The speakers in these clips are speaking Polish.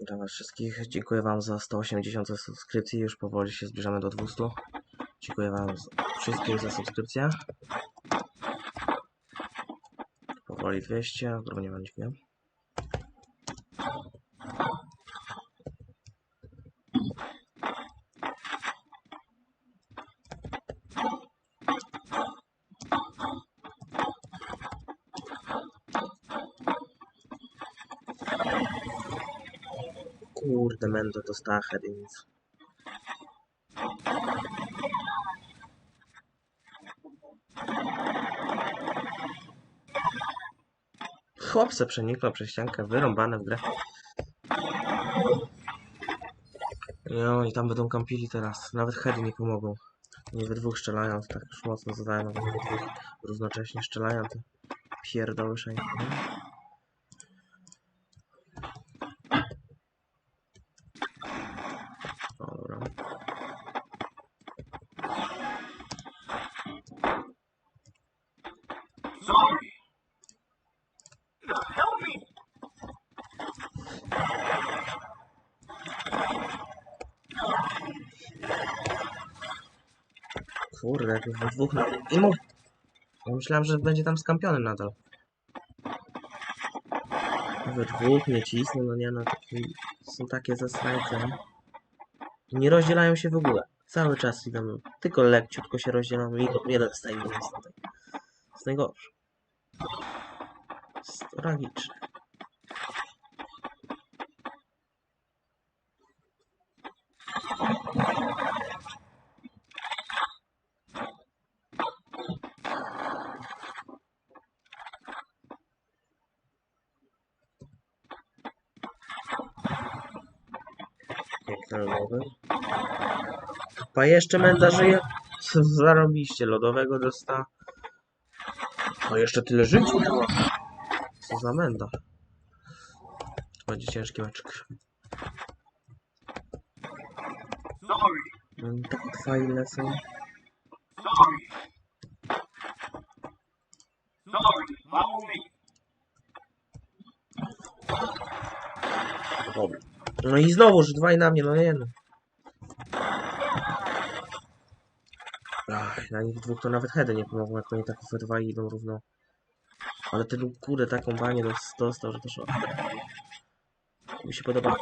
Witam was wszystkich. Dziękuję wam za 180 subskrypcji. Już powoli się zbliżamy do 200. Dziękuję wam wszystkim za subskrypcję. Powoli 200. Drobnie wam dziękuję. Kurde, Mendo dostała heading. Chłopce przeniknął przez ściankę, wyrąbane w grę. No i tam będą kampili teraz. Nawet heady nie pomogą. Nie we dwóch strzelają, to tak już mocno zadają, bo we dwóch równocześnie strzelają, to pierdoły szajki. Kurde, jak już we dwóch... na-. Ja myślałem, że będzie tam skampiony nadal. We dwóch nie cisną, no nie no, taki, są takie zasrańce. Nie rozdzielają się w ogóle. Cały czas idą, tylko lekciutko się rozdzielamy i jeden staje. To jest najgorsze. Jest tragiczne. Lodowe. Pa jeszcze menda żyje? Co Zarobiście, lodowego dosta. O, jeszcze tyle żyć miała. Co za menda. To będzie ciężki meczek. Mm, Tak fajne są. No i znowuż dwaj na mnie, no nie no. Ach, na nich dwóch to nawet heady nie pomogą, jak oni tak we dwa idą równo. Ale ten kurde taką banię dos- dostał, że szok. Mi się podoba.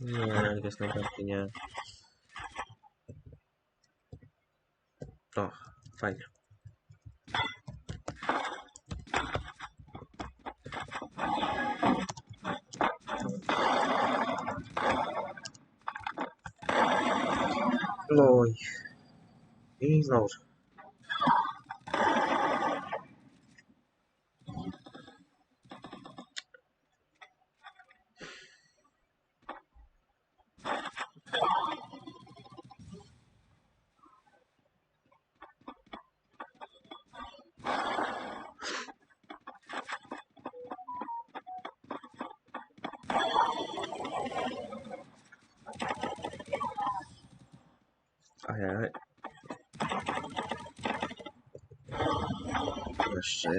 Nie, jest naprawdę nie. O, fajnie. No i... I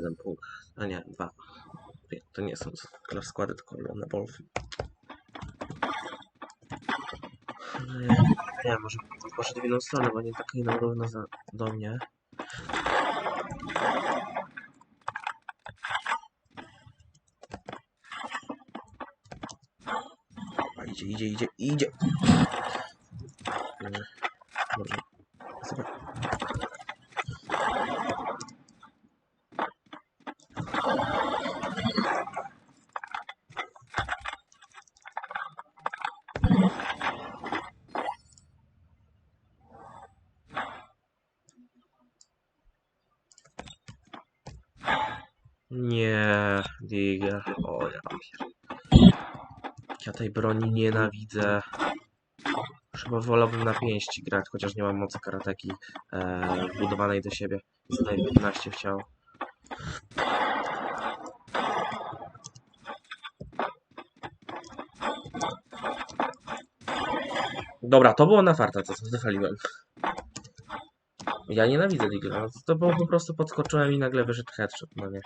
1,5, a nie 2. To nie są klasz składy, tylko lone wolfy. Nie, może poszedł w inną stronę, bo nie tak idą równo za, do mnie. Idzie, idzie, idzie, idzie. Ja tej broni nienawidzę. Chyba wolałbym na pięści grać, chociaż nie mam mocy karateki e, budowanej do siebie. Zdaję 15 w ciało. Dobra, to było na farta, co zawaliłem. Ja nienawidzę Digla. No, to było po prostu podskoczyłem i nagle wyszedł headshot, no nie.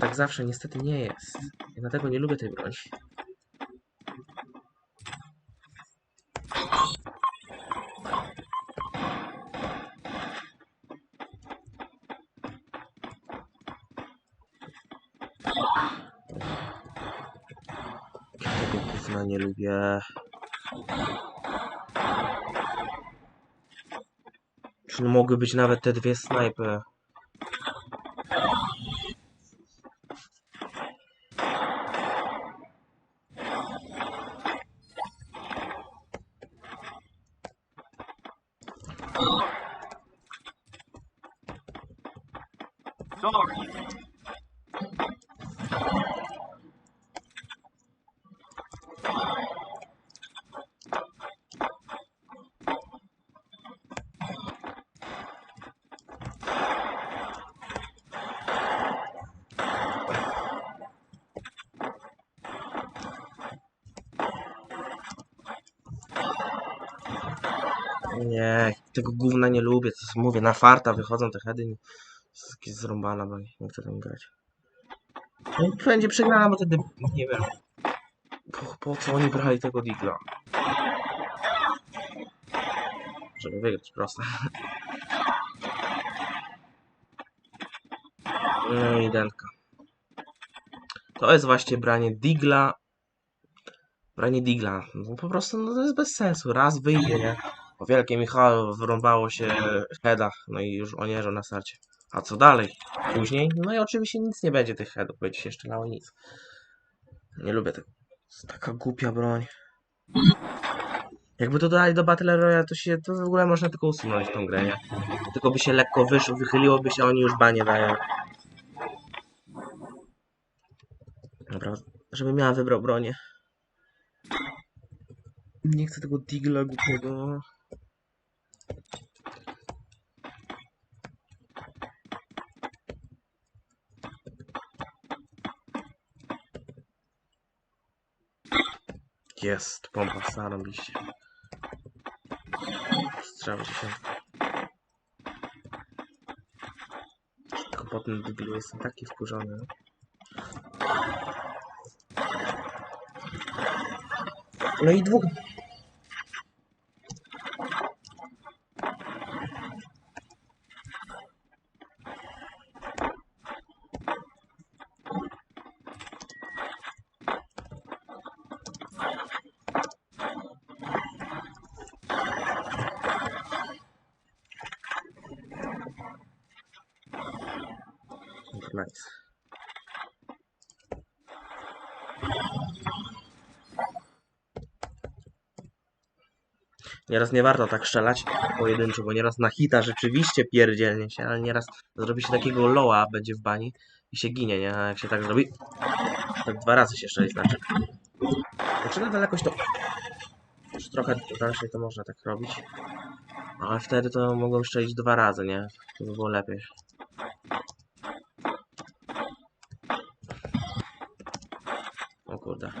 Tak zawsze niestety nie jest. Ja dlatego nie lubię tej broni. Tego nie lubię. Czy mogły być nawet te dwie snajpy? Nie, tego gówna nie lubię. Co mówię, na farta wychodzą te heady. jakieś zrąbana, bo nie chcę tam grać. No, będzie przegrana, bo wtedy nie wiem. Po, po co oni brali tego digla? Żeby wygrać, proste. No i dentka. To jest właśnie branie digla. Branie digla. No po prostu no, to jest bez sensu. Raz wyjdzie, nie? Po wielkie Michał wrąbało się heada, no i już onierzo na starcie. A co dalej? Później? No i oczywiście nic nie będzie tych headów, będzie się strzelało nic. Nie lubię tego. Taka głupia broń. Jakby to dodali do Battle Royale, to się to w ogóle można tylko usunąć tą grę, nie? Tylko by się lekko wyszło, wychyliłoby się, oni już banie dają. Dobra, żebym miała wybrał bronię. Nie chcę tego digla głupiego. Jest, pompa zarobiście. Strzały się. Tylko po tym diglu jestem taki wkurzony. No i dwóch. Nieraz nie warto tak strzelać pojedynczo, bo nieraz na hita rzeczywiście pierdzielnie się, ale nieraz zrobi się takiego loa, będzie w bani i się ginie, nie? A jak się tak zrobi, tak dwa razy się strzeli znaczy. Znaczy na dalekość to... Już trochę dalszej to można tak robić. Ale wtedy to mogą strzelić dwa razy, nie? To by było lepiej. O kurde.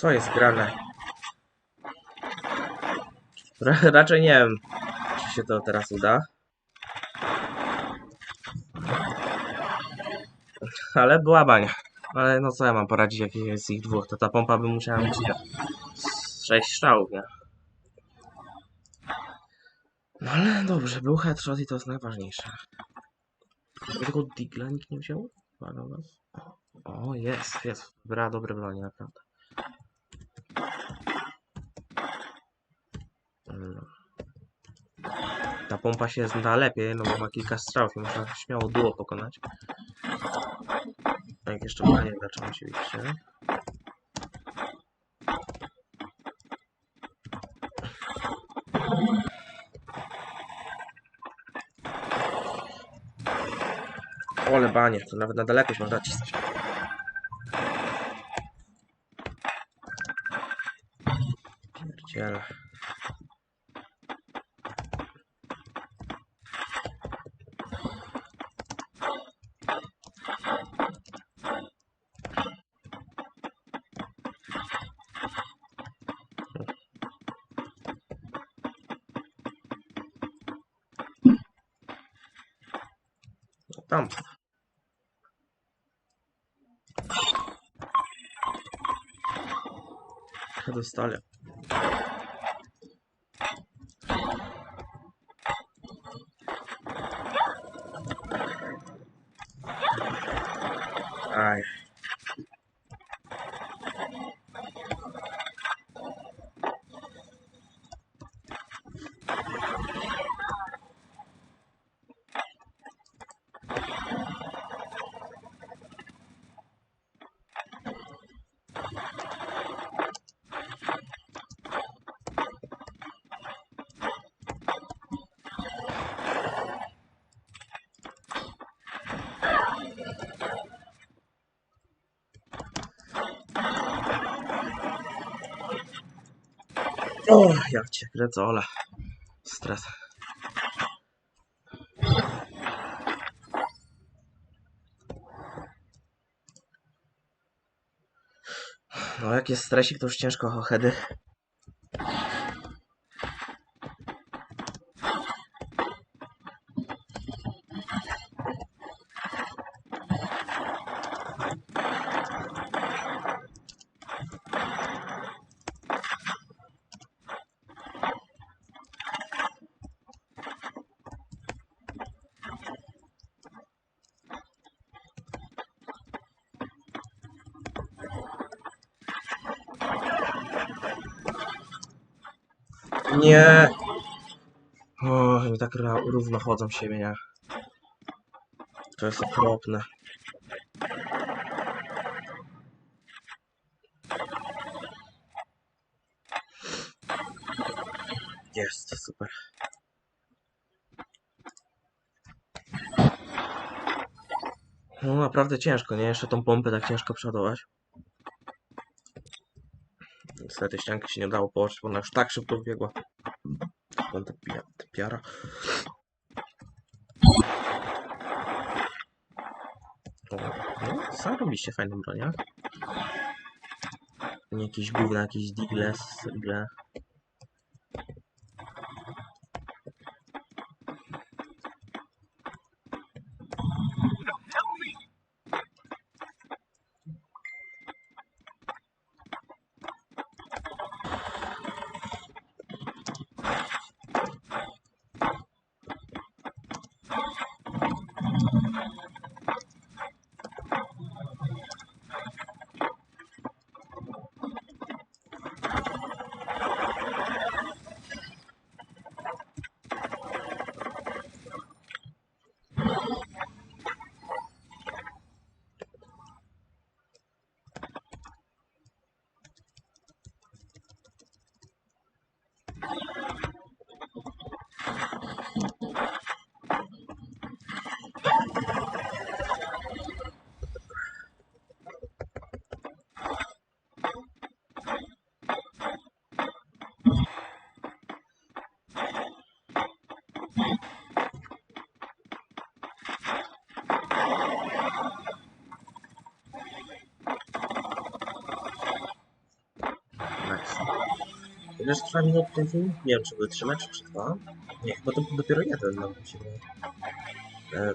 Co jest grane? Ra raczej nie wiem, czy się to teraz uda. Ale była bania. Ale no co ja mam poradzić, jak jest ich dwóch, to ta pompa by musiała mieć nie, z sześć strzałów, nie? No ale dobrze, był headshot i to jest najważniejsze. Tego digla nikt nie wziął? O, jest, jest. Bra, dobre bronie, naprawdę. Ta pompa się zda lepiej, no bo ma kilka strzałów i można śmiało duo pokonać. A jak jeszcze panie leczą oczywiście. Ole banie, to nawet na dalekość można cisnąć. Pierdziele. No tam. Dostali. Aj. O, ja cię kręcę, Ola. Stres. No jak jest stresik, to już ciężko o. Nie! O, i tak równo chodzą siebie, nie? To jest okropne. Jest, super. No naprawdę ciężko, nie? Jeszcze tą pompę tak ciężko przeładować. Niestety ściankę się nie dało położyć, bo ona już tak szybko biegła. Tam ta pia- piara. O, no, sam robiście fajną broń, nie? Nie jakieś gówna, jakieś digle, digle. Chociaż trwa minut ten? Nie wiem, czy wytrzymać, czy trwa. Nie, chyba to dopiero jeden nam się wydaje. E...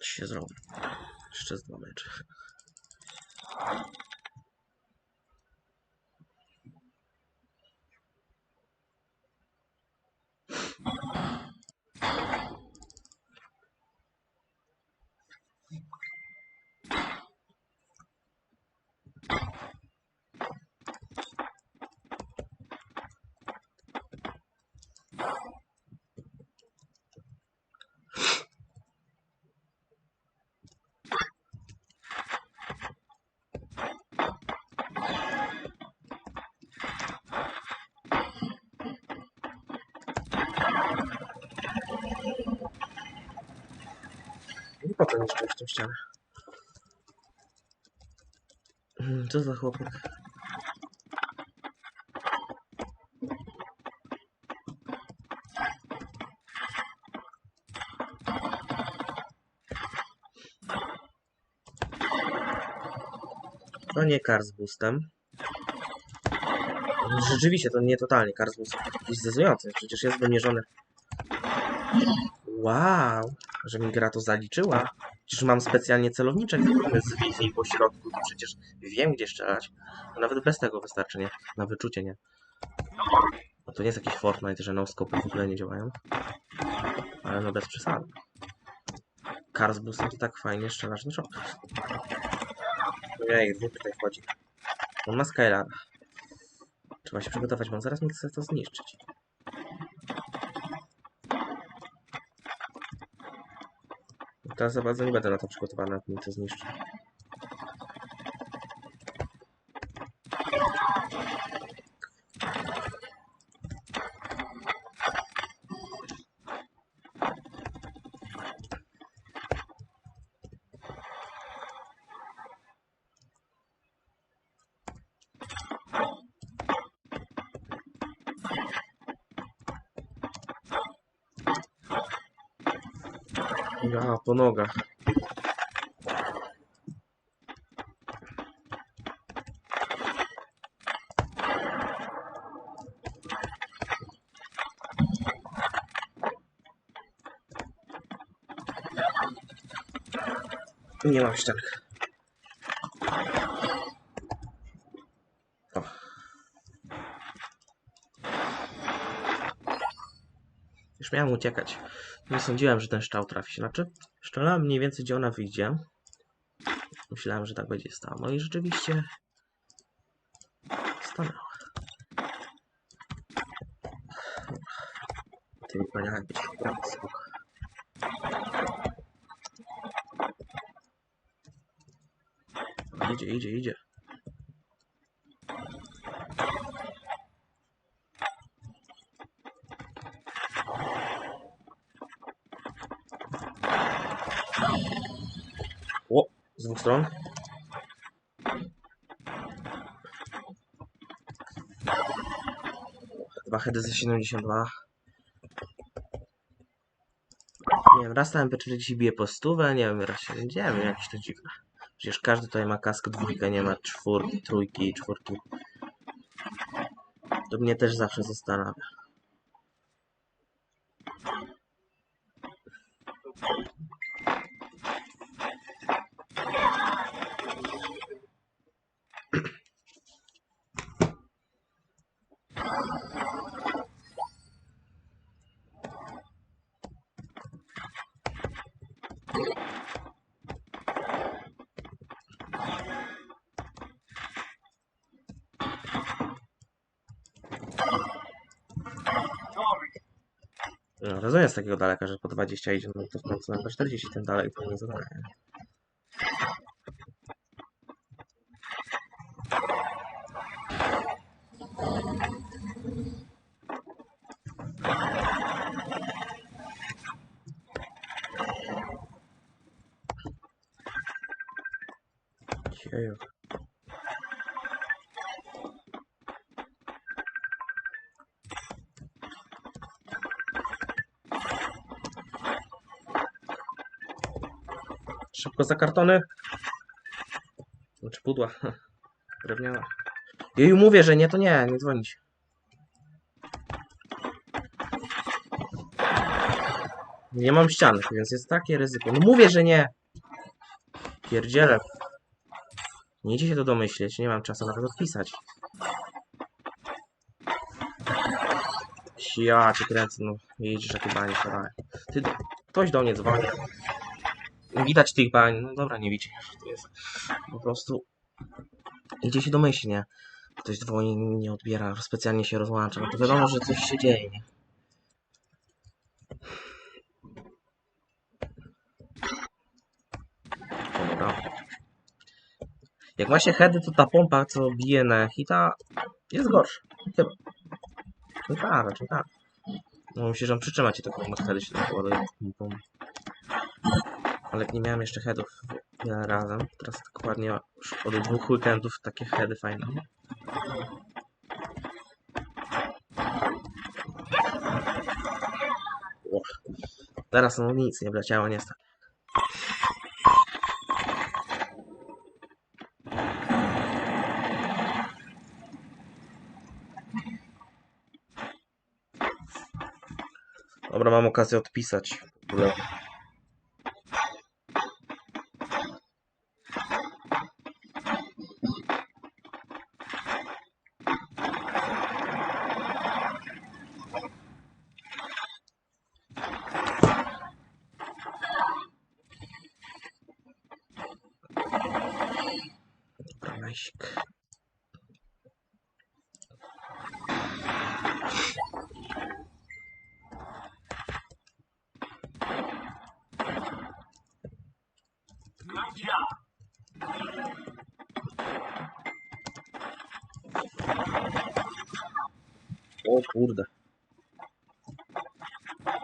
się zrobi. Jeszcze z dwa mecze. Tą ścianę? Hmm, Co za chłopak? To nie kar z boostem. Rzeczywiście, to nie totalnie kar z boostem. Jakiś zezujący. Przecież jest wymierzony. Wow, że mi gra to zaliczyła. Przecież mam specjalnie celowniczek z wizji po środku, to przecież wiem gdzie strzelać. No Nawet bez tego wystarczy, nie? Na wyczucie, nie? No to nie jest jakiś Fortnite, że no-scopy w ogóle nie działają. Ale no bez przesady. Boostem to tak fajnie strzelasz na czołg. Ojej, dwóch tutaj wchodzi. On ma Skylara. Trzeba się przygotować, bo on zaraz mi chce to zniszczyć. Teraz za bardzo nie będę na to przygotowany, jak mi to zniszczy. Ja, po nogach. Nie ścianek. O. Już miałem uciekać. Nie sądziłem, że ten szczał trafi się. Znaczy, strzelałem mniej więcej, gdzie ona wyjdzie. Myślałem, że tak będzie stało. No i rzeczywiście stanęła. Tymi paniami. Idzie, idzie, idzie. O, z dwóch stron. Dwa za 72. Nie wiem, raz tam MP40 bije po stówę, nie wiem, raz się, nie wiem, jakieś to dziwne. Przecież każdy tutaj ma kask dwójkę, nie ma czwórki, trójki, czwórki. To mnie też zawsze zastanawia. No, rozumiem z takiego daleka, że po 20 idzie, no to w końcu na 40 tym dalej nie zadanie. Jeju. Szybko za kartony. Znaczy pudła. Drewniana. Jeju, mówię, że nie, to nie, nie dzwonić. Nie mam ściany, więc jest takie ryzyko. No mówię, że nie. Pierdzielę. Nie idzie się to domyśleć, nie mam czasu nawet odpisać. Ja cię kręcę, no. Jedziesz jakie banie szarane. Ty, ktoś do mnie dzwoni. Nie widać tych bań. No dobra, nie widzi. To jest po prostu idzie się domyślnie. Ktoś dzwoni, nie odbiera, specjalnie się rozłącza. No to wiadomo, że coś się dzieje, nie? Dobra. Jak ma się heady, to ta pompa, co bije na hita, jest gorsza. Chyba. No tak, raczej tak. No myślę, że on przytrzyma ci taką heady się tak ładuje. Ale nie miałem jeszcze headów wiele razem. Teraz tak ładnie już od dwóch weekendów takie heady fajne. O, teraz no nic nie wleciało niestety. Dobra, mam okazję odpisać. Dobra, Good job. O kurde.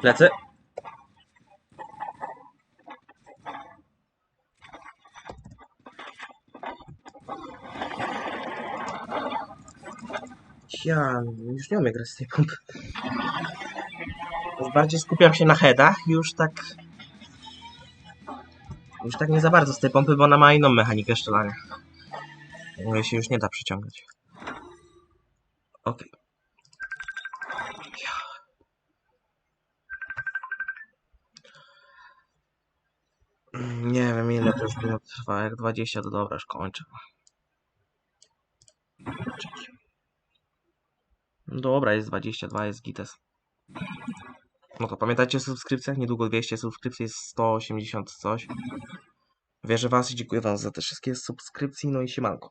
Lecę. Ja już nie umiem grać z tej pompy. Bardziej skupiam się na headach już tak... Już tak nie za bardzo z tej pompy, bo ona ma inną mechanikę strzelania. Jej się już nie da przyciągać. Okej. Mm, Nie wiem ile to już trwa, jak 20 to dobra, już kończę. No Dobra, jest 22, jest gites. No to pamiętajcie o subskrypcjach, niedługo 200 subskrypcji, jest 180 coś. Wierzę was i dziękuję wam za te wszystkie subskrypcje, no i siemanko.